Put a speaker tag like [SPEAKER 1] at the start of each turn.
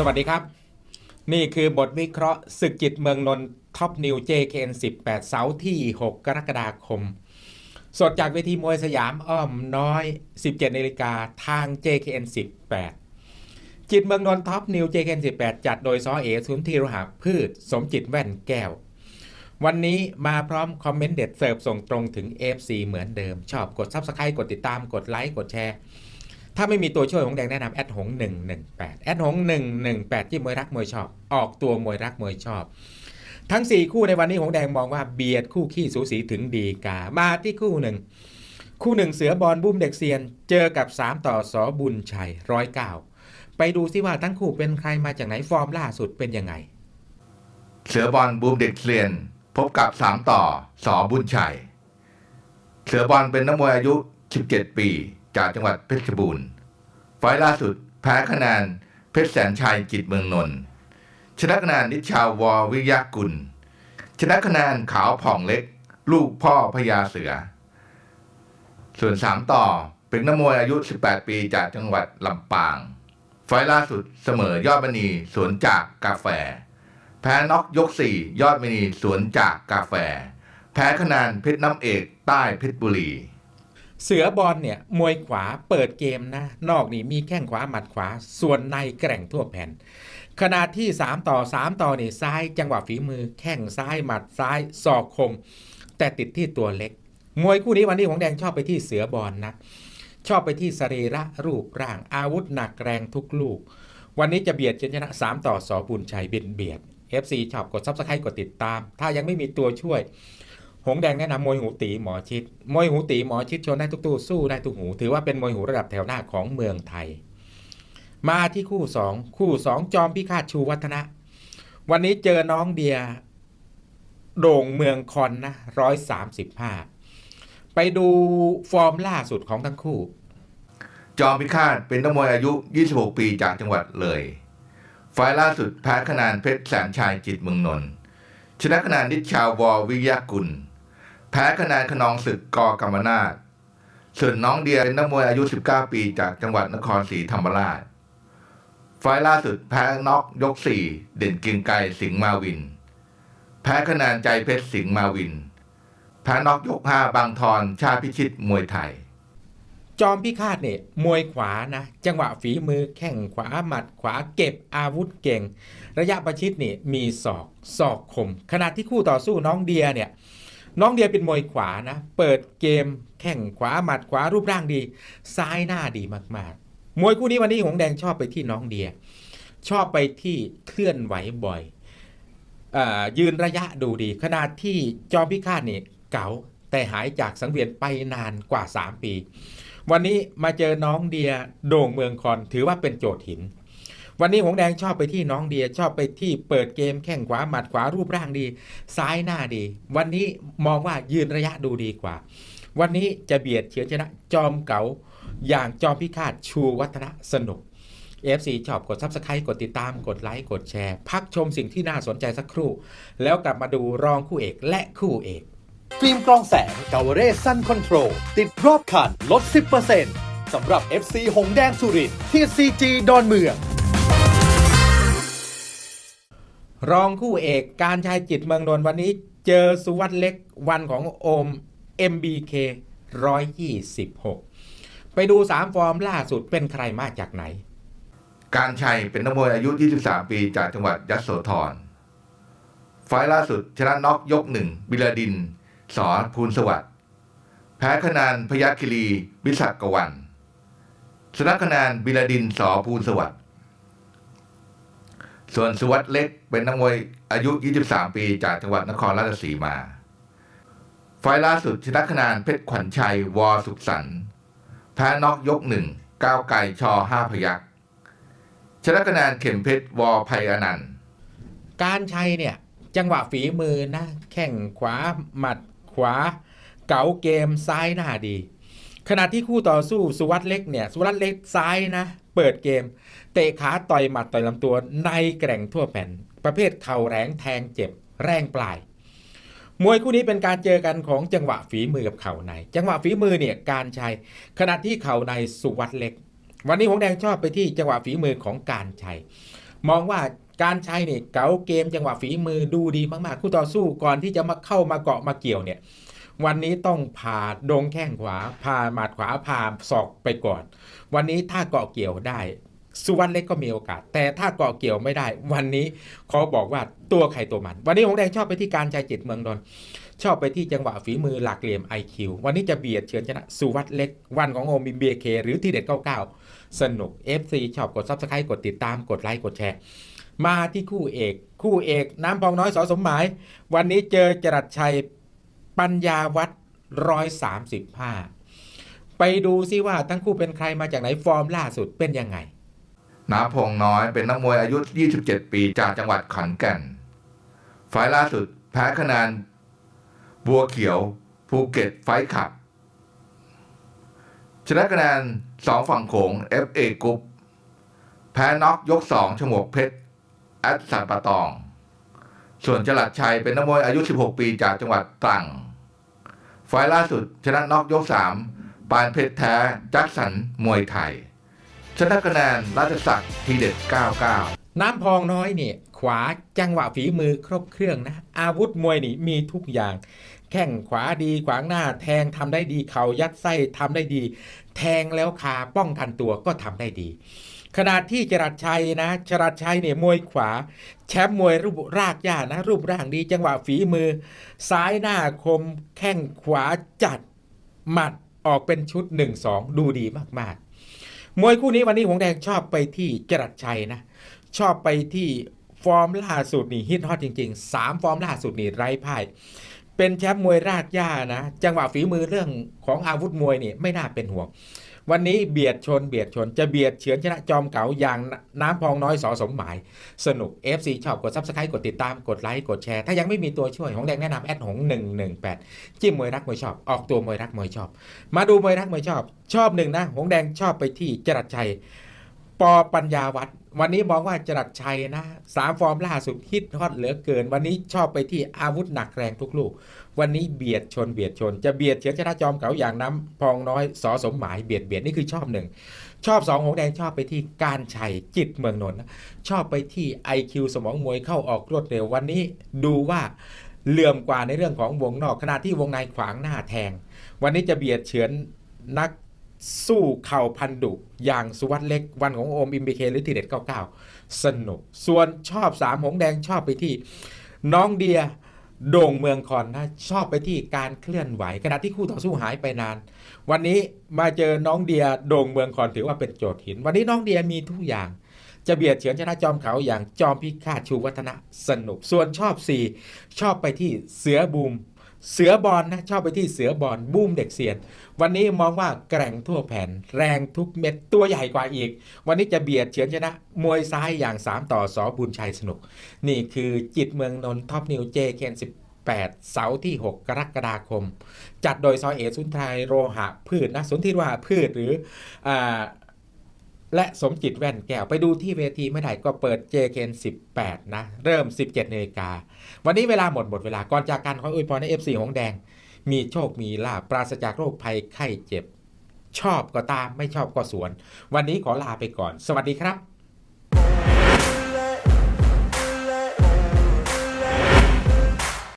[SPEAKER 1] สวัสดีครับ นี่คือบทวิเคราะห์ศึกจิตเมืองนนท์ท็อปนิว JKN 18 เสาร์ที่ 6 กรกฎาคม สดจากเวทีมวยสยามอ้อมน้อย 17นาฬิกาทาง JKN 18 จิตเมืองนนท์ท็อปนิว JKN 18 จัดโดยซอเอสุนทีรหาพืช สมจิตแว่นแก้ว วันนี้มาพร้อมคอมเมนต์เด็ดเสิร์ฟส่งตรงถึง FC เหมือนเดิม ชอบกด Subscribe กดติดตามกดไลค์กดแชร์ ถ้าไม่มีตัวช่วยของแดงแนะนำแอดหง118แอดหง118ที่มวยรักมวยชอบ ออกตัวมวยรักมวยชอบ ทั้ง 4 คู่ในวันนี้ของแดงมองว่าเบียดคู่ขี้สูสีถึงดีกา มาที่คู่หนึ่งคู่หนึ่งเสือบอลบุ้มเด็กเซียน เจอกับ 3 ต่อสอบุญชัยร้อยเก้าไปดูซิว่าทั้งคู่เป็นใครมาจากไหนฟอร์มล่าสุดเป็นยังไง
[SPEAKER 2] เสือบอลบูมเด็กเรียน พบกับสามต่อสอบุญชัย เสือบอลเป็นนักมวยอายุ 17 ปี จากจังหวัดเพชรบูรณ์ ไฟล์ล่าสุดแพ้คะแนนเพชรแสนชัยจิตเมืองนนท์ชนะคะแนนนิชาวอวิยากุล ชนะคะแนนขาวผ่องเล็ก ลูกพ่อพญาเสือ ส่วนสามต่อเป็นนักมวยอายุ 18 ปีจากจังหวัดลำปาง ไฟล์ล่าสุดเสมอยอดมณีสวนจากกาแฟ แพ้น็อกยก 4 ยอดมณีสวนจากกาแฟ แพ้คะแนนเพชรน้ำเอกใต้เพชรบุรี
[SPEAKER 1] เสือบอลเนี่ยมวยขวาเปิดเกมนะ นอกนี่มีแข้งขวาหมัดขวา ส่วนในแกร่งทั่วแผ่น ขณะที่ 3 ต่อ 3 ต่อนี่ซ้ายจังหวะฝีมือ แข้งซ้ายหมัดซ้ายศอกคม แต่ติดที่ตัวเล็ก มวยคู่นี้วันนี้ของแดงชอบไปที่เสือบอลนะชอบไปที่สรีระรูปร่าง อาวุธหนักแรงทุกลูก วันนี้จะเบียดจนชนะ 3 ต่อสอบุญชัยเบียดเบียด FC ชอบกดซับสไครต์กดติดตาม ถ้ายังไม่มีตัวช่วย หงแดงแนะนำมวยหูตีหมอชิดมวยหูตีหมอชิดชนได้ทุกตู้สู้ได้ทุกหู ถือว่าเป็นมวยหูระดับแถวหน้าของเมืองไทย มาที่คู่ 2 คู่ 2 จอมพิฆาตชูวัฒนะ วันนี้เจอน้องเดียโด่งเมืองคอนนะร้อยสามสิบห้าไปดูฟอร์มล่าสุดของทั้งคู่
[SPEAKER 2] จอมพิฆาตเป็นนักมวยอายุ 26 ปีจากจังหวัดเลย ไฟล์ล่าสุดแพ้คะแนนเพชรแสนชัยจิตเมืองนนท์ชนะคะแนนนิชาวววิยากุล แพ้คะแนนขนองศึกกกรรมนาศส่วนน้องเดียเป็นนักมวยอายุ 19 ปีจากจังหวัดนครศรีธรรมราช ไฟล์ล่าสุดแพ้น็อกยก 4 เด่นกรียงไกสิงมาวิน แพ้คะแนนใจเพชรสิงมาวิน แพ้น็อกยก 5 บางทอนชาพิชิตมวยไทย
[SPEAKER 1] จอมพิฆาตเนี่ยมวยขวานะ จังหวะฝีมือแข้งขวาหมัดขวาเก็บอาวุธเก่ง ระยะประชิดเนี่ยมีศอกศอกคม ขณะที่คู่ต่อสู้น้องเดียเนี่ย น้องเดียเป็นมวยขวานะ เปิดเกมแข้งขวาหมัดขวารูปร่างดี ซ้ายหน้าดีมากๆ มวยคู่นี้วันนี้หงแดงชอบไปที่น้องเดีย ชอบไปที่เคลื่อนไหวบ่อยอยืนระยะดูดีขณะที่จอมพิฆาตนี่เก๋าแต่หายจากสังเวียนไปนานกว่า 3 ปี วันนี้มาเจอน้องเดียโด่งเมืองคอนถือว่าเป็นโจทย์หิน วันนี้หงแดงชอบไปที่น้องเดียชอบไปที่เปิดเกมแข้งขวาหมัดขวารูปร่างดี ซ้ายหน้าดี วันนี้มองว่ายืนระยะดูดีกว่า วันนี้จะเบียดเฉือนชนะจอมเก๋าอย่างจอมพิฆาตชูวัฒนะสนุก FC ชอบกด Subscribe กดติดตามกดไลค์กดแชร์ พักชมสิ่งที่น่าสนใจสักครู่ แล้วกลับมาดูรองคู่เอกและคู่เอก
[SPEAKER 3] ฟิล์มกรองแสงกาวเรซันคอนโทรลติดรอบคันลด 10%สำหรับ FC หงแดงสุรินทร์ที่ CG ดอนเมือง
[SPEAKER 1] รองคู่เอกการชายจิตเมืองนนท์วันนี้เจอสุวัสด์เล็กวันของโอม MBK 126 ไปดู 3 ฟอร์มล่าสุดเป็นใครมาจากไหน
[SPEAKER 2] การชัยเป็นนักมวยอายุ 23 ปีจากจังหวัดยโสธรไฟล์ล่าสุดชนะน็อกยกหนึ่งบิลาดิน สอภูลสวัสดิ์แพ้คะแนนพยัคฆ์คิรี วิศักกวันชนะคะแนนบิลาดินสอภูลสวัสดิ์ ส่วนสุวัสด์เล็กเป็นนักมวยอายุ 23 ปีจากจังหวัดนครราชสีมา ไฟล์ล่าสุดชนะคะแนนเพชรขวัญชัย วอสุขสันต์แพ้น็อกยกหนึ่งก้าวไก่ชอห้าพยักชนะคะแนนเข็มเพชรวอภัยอนันต์
[SPEAKER 1] การชัยเนี่ย จังหวะฝีมือนะ แข้งขวาหมัดขวา เก๋าเกมซ้ายหน้าดี ขณะที่คู่ต่อสู้สุวัสด์เล็กเนี่ยสุวัสด์เล็กซ้ายนะ เปิดเกม เตะขาต่อยหมัดต่อยลำตัวในแกร่งทั่วแผ่น ประเภทเข่าแรงแทงเจ็บแรงปลาย มวยคู่นี้เป็นการเจอกันของจังหวะฝีมือกับเข่าใน จังหวะฝีมือเนี่ยการชัยขณะที่เข่าในสุวัสด์เล็ก วันนี้หงแดงชอบไปที่จังหวะฝีมือของการชัยมองว่าการใช้เนี่ยเก๋าเกมจังหวะฝีมือดูดีมากๆ คู่ต่อสู้ก่อนที่จะมาเข้ามาเกาะมาเกี่ยวเนี่ย วันนี้ต้องผ่าดงแข้งขวาผ่าหมัดขวาผ่าศอกไปก่อน วันนี้ถ้าเกาะเกี่ยวได้สุวรรณเล็กก็มีโอกาส แต่ถ้าเกาะเกี่ยวไม่ได้ วันนี้เขาบอกว่าตัวใครตัวมัน วันนี้หงแดงชอบไปที่การใจจิตเมืองนนชอบไปที่จังหวะฝีมือหลักเหลี่ยม IQ วันนี้จะเบียดเฉือนชนะสุวัสด์เล็ก วันของโอมิเบียเคหรือที่เด็ด99 สนุก FC ชอบกด Subscribe กดติดตามกดไลค์กดแชร์ มาที่คู่เอก คู่เอกน้ำพองน้อยสอสมหมาย วันนี้เจอจรัสชัย ปัญญาวัดร้อยสามสิบห้าไปดูซิว่าทั้งคู่เป็นใครมาจากไหนฟอร์มล่าสุดเป็นยังไง
[SPEAKER 2] น้ำพงน้อยเป็นนักมวยอายุ 27 ปีจากจังหวัดขอนแก่นไฟล์ล่าสุดแพ้คะแนนบัวเขียวภูเก็ตไฟขับ ชนะคะแนนสองฝั่งโขง FA กรุ๊ปแพ้น็อกยกสองฉมวกเพชร แอดสันปะตอง ส่วนจลัดชัยเป็นนักมวยอายุ 16 ปีจากจังหวัดตรัง ไฟล์ล่าสุด ชนะน็อกยกสามปานเพชรแท้ จักสัน มวยไทย ชนะคะแนนราชศักดิ์ทีเด็ด 99
[SPEAKER 1] น้ำพองน้อยเนี่ย ขวาจังหวะฝีมือครบเครื่องนะ อาวุธมวยนี่มีทุกอย่าง แข้งขวาดีขวางหน้า แทงทำได้ดี เข่ายัดไส้ทำได้ดี แทงแล้วคาป้องกันตัวก็ทำได้ดี ขณะที่จรัสชัยนะจรัสชัยเนี่ยมวยขวา แชมป์มวยรูปรากหญ้านะ รูปร่างดีจังหวะฝีมือ ซ้ายหน้าคม แข้งขวาจัดหมัดออกเป็นชุด 1-2 ดูดีมากๆ มวยคู่นี้วันนี้หงแดงชอบไปที่จรัสชัยนะ ชอบไปที่ฟอร์มล่าสุดนี่ฮิตฮอตจริงๆ 3 ฟอร์มล่าสุดนี่ไร้พ่ายเป็นแชมป์มวยรากหญ้านะ จังหวะฝีมือเรื่องของอาวุธมวยนี่ไม่น่าเป็นห่วง วันนี้เบียดชนเบียดชนจะเบียดเฉือนชนะจอมเก๋าอย่างน้ำพองน้อยสอสมหมาย สนุก FC ชอบกดซับสไครต์กดติดตามกดไลค์กดแชร์ ถ้ายังไม่มีตัวช่วยของแดงแนะนำแอดหง 118 จิ้มมวยรักมวยชอบ ออกตัวมวยรักมวยชอบ มาดูมวยรักมวยชอบ ชอบหนึ่งนะหงแดงชอบไปที่จรัสชัย ปอปัญญาวัฒน์วันนี้มองว่าจรัสชัยนะสามฟอร์มล่าสุดฮิตฮอตเหลือเกิน วันนี้ชอบไปที่อาวุธหนักแรงทุกลูก วันนี้เบียดชนเบียดชน จะเบียดเฉือนชนะจอมเก๋าอย่างน้ำพองน้อยสอสมหมายเบียดเบียดนี่คือชอบหนึ่งชอบสองหงแดงชอบไปที่การชัยจิตเมืองนนท์ชอบไปที่ IQ สมองมวยเข้าออกรวดเร็ววันนี้ดูว่าเหลื่อมกว่าในเรื่องของวงนอกขณะที่วงในขวางหน้าแทง วันนี้จะเบียดเฉือนนัก สู้เข่าพันดุ อย่างสุวัสด์เล็กวันของโอมอิมบีเคหรือทีเด็ด99 สนุก ส่วนชอบสามหงแดงชอบไปที่ น้องเดียโด่งเมืองคอนนะชอบไปที่การเคลื่อนไหวขณะที่คู่ต่อสู้หายไปนาน วันนี้มาเจอน้องเดียโด่งเมืองคอนถือว่าเป็นโจทย์หิน วันนี้น้องเดียมีทุกอย่าง จะเบียดเฉือนชนะจอมเขาอย่างจอมพิฆาตชูวัฒนะสนุก ส่วนชอบสี่ชอบไปที่เสือบูม เสือบอลนะชอบไปที่เสือบอลบูมเด็กเสียนวันนี้มองว่าแกร่งทั่วแผ่น แรงทุกเม็ดตัวใหญ่กว่าอีก วันนี้จะเบียดเฉือนชนะ มวยซ้ายอย่าง 3 ต่อสอบุญชัยสนุก นี่คือจิตเมืองนนท์ท็อปนิวเจเคน18เสาร์ที่ 6 กรกฎาคม จัดโดยซอยเอสุนทรายโรหะพืชนะสนธิโรหะพืชหรืออ และสมจิตแว่นแก้วไปดูที่เวทีไม่ได้ก็เปิด JKN 18 นะ เริ่ม 17นาฬิกา วันนี้เวลาหมดหมดเวลา ก่อนจากการขออวยพรใน FC หงแดง มีโชคมีลาปราศจากโรคภัยไข้เจ็บ ชอบก็ตามไม่ชอบก็สวน วันนี้ขอลาไปก่อน สวัสดีครับ